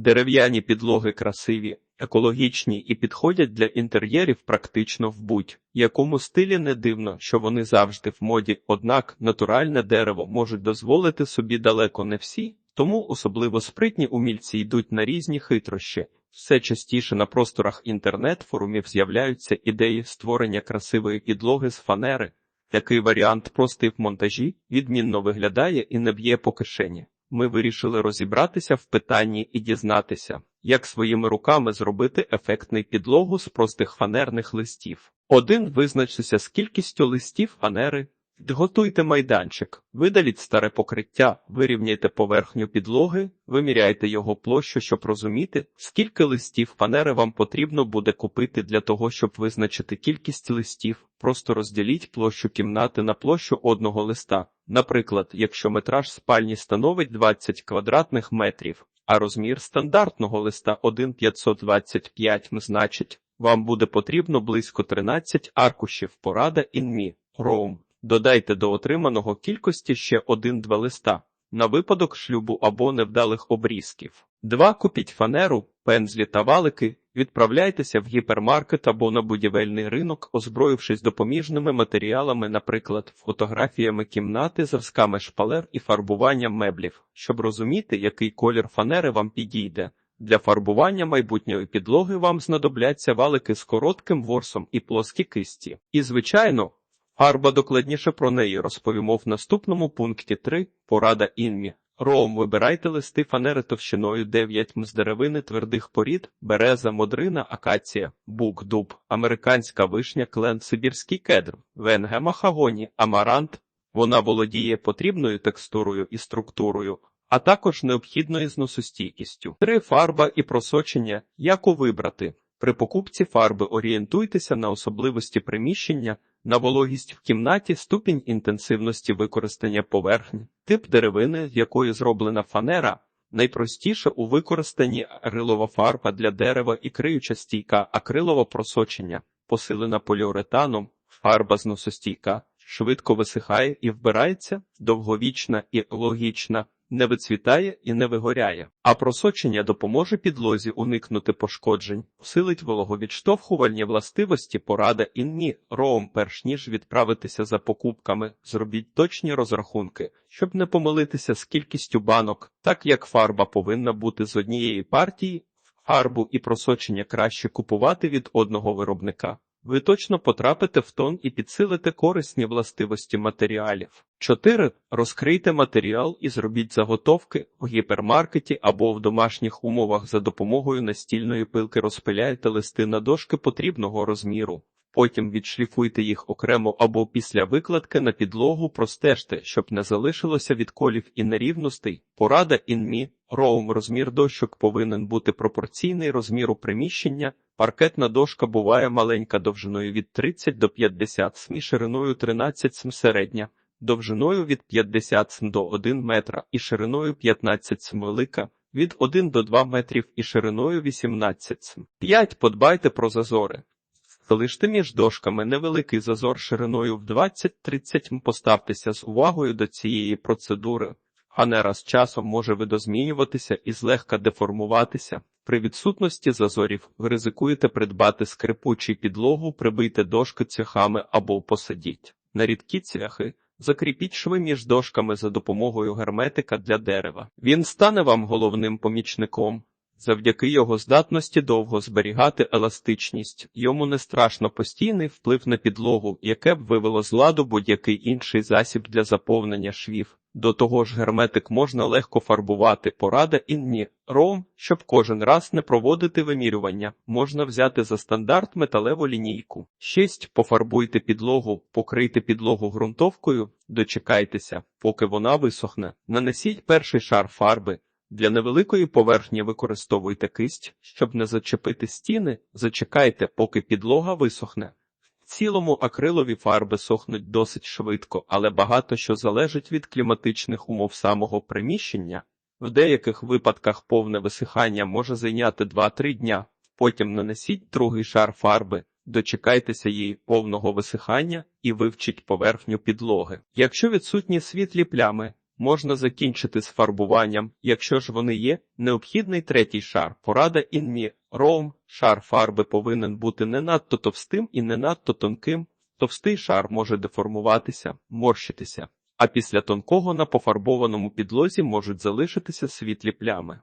Дерев'яні підлоги красиві, екологічні і підходять для інтер'єрів практично в будь-якому стилі не дивно, що вони завжди в моді, однак натуральне дерево можуть дозволити собі далеко не всі, тому особливо спритні умільці йдуть на різні хитрощі. Все частіше на просторах інтернет-форумів з'являються ідеї створення красивої підлоги з фанери. Такий варіант простий в монтажі, відмінно виглядає і не б'є по кишені. Ми вирішили розібратися в питанні і дізнатися, як своїми руками зробити ефектний підлогу з простих фанерних листів. Один визначиться з кількістю листів фанери. Підготуйте майданчик, видаліть старе покриття, вирівняйте поверхню підлоги, виміряйте його площу, щоб розуміти, скільки листів фанери вам потрібно буде купити для того, щоб визначити кількість листів. Просто розділіть площу кімнати на площу одного листа. Наприклад, якщо метраж спальні становить 20 квадратних метрів, а розмір стандартного листа 1,525 значить, вам буде потрібно близько 13 аркушів порада інмі. Роум. Додайте до отриманого кількості ще один-два листа на випадок шлюбу або невдалих обрізків. Два купіть фанеру, пензлі та валики, відправляйтеся в гіпермаркет або на будівельний ринок, озброївшись допоміжними матеріалами, наприклад, фотографіями кімнати, зразками шпалер і фарбуванням меблів, щоб розуміти, який колір фанери вам підійде. Для фарбування майбутньої підлоги вам знадобляться валики з коротким ворсом і плоскі кисті. І, звичайно, Фарба докладніше про неї розповімо в наступному пункті 3. Порада інмі. Ром вибирайте листи фанери товщиною 9 м з деревини твердих порід, береза, модрина, акація, бук, дуб, американська вишня, клен, сибірський кедр, венге, махагоні, амарант. Вона володіє потрібною текстурою і структурою, а також необхідною зносостійкістю. 3. Фарба і просочення. Яку вибрати? При покупці фарби орієнтуйтеся на особливості приміщення, на вологість в кімнаті, ступінь інтенсивності використання поверхні, тип деревини, з якої зроблена фанера, найпростіше у використанні акрилова фарба для дерева і криюча стійка, акрилове просочення, посилена поліуретаном, фарба зносостійка, швидко висихає і вбирається, довговічна і логічна не вицвітає і не вигоряє, а просочення допоможе підлозі уникнути пошкоджень, усилить вологовідштовхувальні властивості порада інні роум, перш ніж відправитися за покупками, зробіть точні розрахунки, щоб не помилитися з кількістю банок, так як фарба повинна бути з однієї партії, фарбу і просочення краще купувати від одного виробника. Ви точно потрапите в тон і підсилите корисні властивості матеріалів. 4. Розкрийте матеріал і зробіть заготовки в гіпермаркеті або в домашніх умовах за допомогою настільної пилки розпиляйте листи на дошки потрібного розміру. Потім відшліфуйте їх окремо або після викладки на підлогу простежте, щоб не залишилося відколів і нерівностей. Порада інмі. Роум розмір дощок повинен бути пропорційний розміру приміщення. Паркетна дошка буває маленька довжиною від 30 до 50 см і шириною 13 см середня, довжиною від 50 см до 1 метра і шириною 15 см велика, від 1 до 2 метрів і шириною 18 см. 5. Подбайте про зазори. Залиште між дошками невеликий зазор шириною в 20-30 м. Поставтеся з увагою до цієї процедури. Фанера з часом може видозмінюватися і злегка деформуватися. При відсутності зазорів ризикуєте придбати скрипучий підлогу, прибийте дошки цвяхами або посадіть. На рідкі цвяхи закріпіть шви між дошками за допомогою герметика для дерева. Він стане вам головним помічником. Завдяки його здатності довго зберігати еластичність, йому не страшно постійний вплив на підлогу, яке б вивело з ладу будь-який інший засіб для заповнення швів. До того ж, герметик можна легко фарбувати, порада інні ром, щоб кожен раз не проводити вимірювання, можна взяти за стандарт металеву лінійку. 6. Пофарбуйте підлогу, покрийте підлогу ґрунтовкою, дочекайтеся, поки вона висохне. Нанесіть перший шар фарби. Для невеликої поверхні використовуйте кисть, щоб не зачепити стіни, зачекайте, поки підлога висохне. Цілому акрилові фарби сохнуть досить швидко, але багато що залежить від кліматичних умов самого приміщення. В деяких випадках повне висихання може зайняти 2-3 дня, потім нанесіть другий шар фарби, дочекайтеся її повного висихання і вивчіть поверхню підлоги. Якщо відсутні світлі плями, Можна закінчити з фарбуванням, якщо ж вони є. Необхідний третій шар. Порада інмі. Роум. Шар фарби повинен бути не надто товстим і не надто тонким. Товстий шар може деформуватися, морщитися, а після тонкого на пофарбованому підлозі можуть залишитися світлі плями.